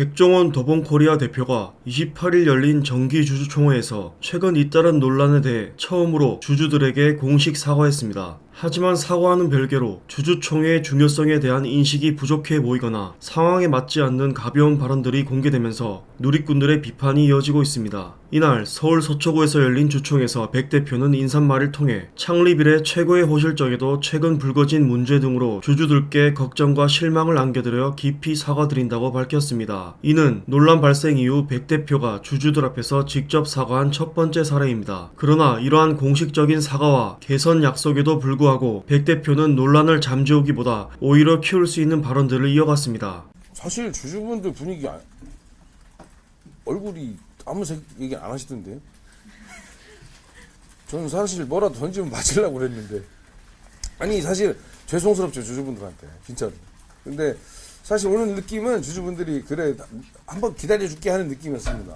백종원 더본코리아 대표가 28일 열린 정기 주주총회에서 최근 잇따른 논란에 대해 처음으로 주주들에게 공식 사과했습니다. 하지만 사과하는 별개로 주주총회의 중요성에 대한 인식이 부족해 보이거나 상황에 맞지 않는 가벼운 발언들이 공개되면서 누리꾼들의 비판이 이어지고 있습니다. 이날 서울 서초구에서 열린 주총에서 백 대표는 인사말을 통해 창립 이래 최고의 호실적에도 최근 불거진 문제 등으로 주주들께 걱정과 실망을 안겨드려 깊이 사과드린다고 밝혔습니다. 이는 논란 발생 이후 백 대표가 주주들 앞에서 직접 사과한 첫 번째 사례입니다. 그러나 이러한 공식적인 사과와 개선 약속에도 불구하고 백 대표는 논란을 잠재우기보다 오히려 키울 수 있는 발언들을 이어갔습니다. 사실 주주분들 분위기 아- 얼굴이 아무 색 얘기 안 하시던데. 저는 사실 뭐라도 던지면 맞으려고 그랬는데. 아니 사실 죄송스럽죠 주주분들한테 진짜로. 근데 사실 오늘 느낌은 주주분들이 그래 한번 기다려줄게 하는 느낌이었습니다.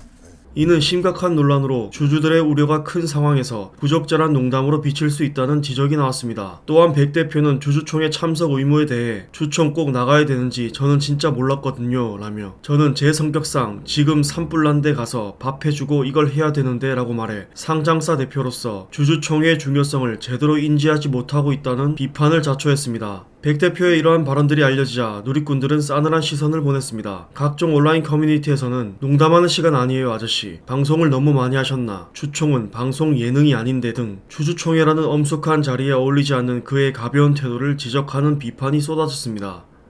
이는 심각한 논란으로 주주들의 우려가 큰 상황에서 부적절한 농담으로 비칠 수 있다는 지적이 나왔습니다. 또한 백 대표는 주주총회 참석 의무에 대해 주총 꼭 나가야 되는지 저는 진짜 몰랐거든요 라며 저는 제 성격상 지금 산불난데 가서 밥 해주고 이걸 해야 되는데 라고 말해 상장사 대표로서 주주총회의 중요성을 제대로 인지하지 못하고 있다는 비판을 자초했습니다. 백 대표의 이러한 발언들이 알려지자 누리꾼들은 싸늘한 시선을 보냈습니다. 각종 온라인 커뮤니티에서는 농담하는 시간 아니에요 아저씨. 방송을 너무 많이 하셨나. 주총은 방송 예능이 아닌데 등 주주총회라는 엄숙한 자리에 어울리지 않는 그의 가벼운 태도를 지적하는 비판이 쏟아졌습니다.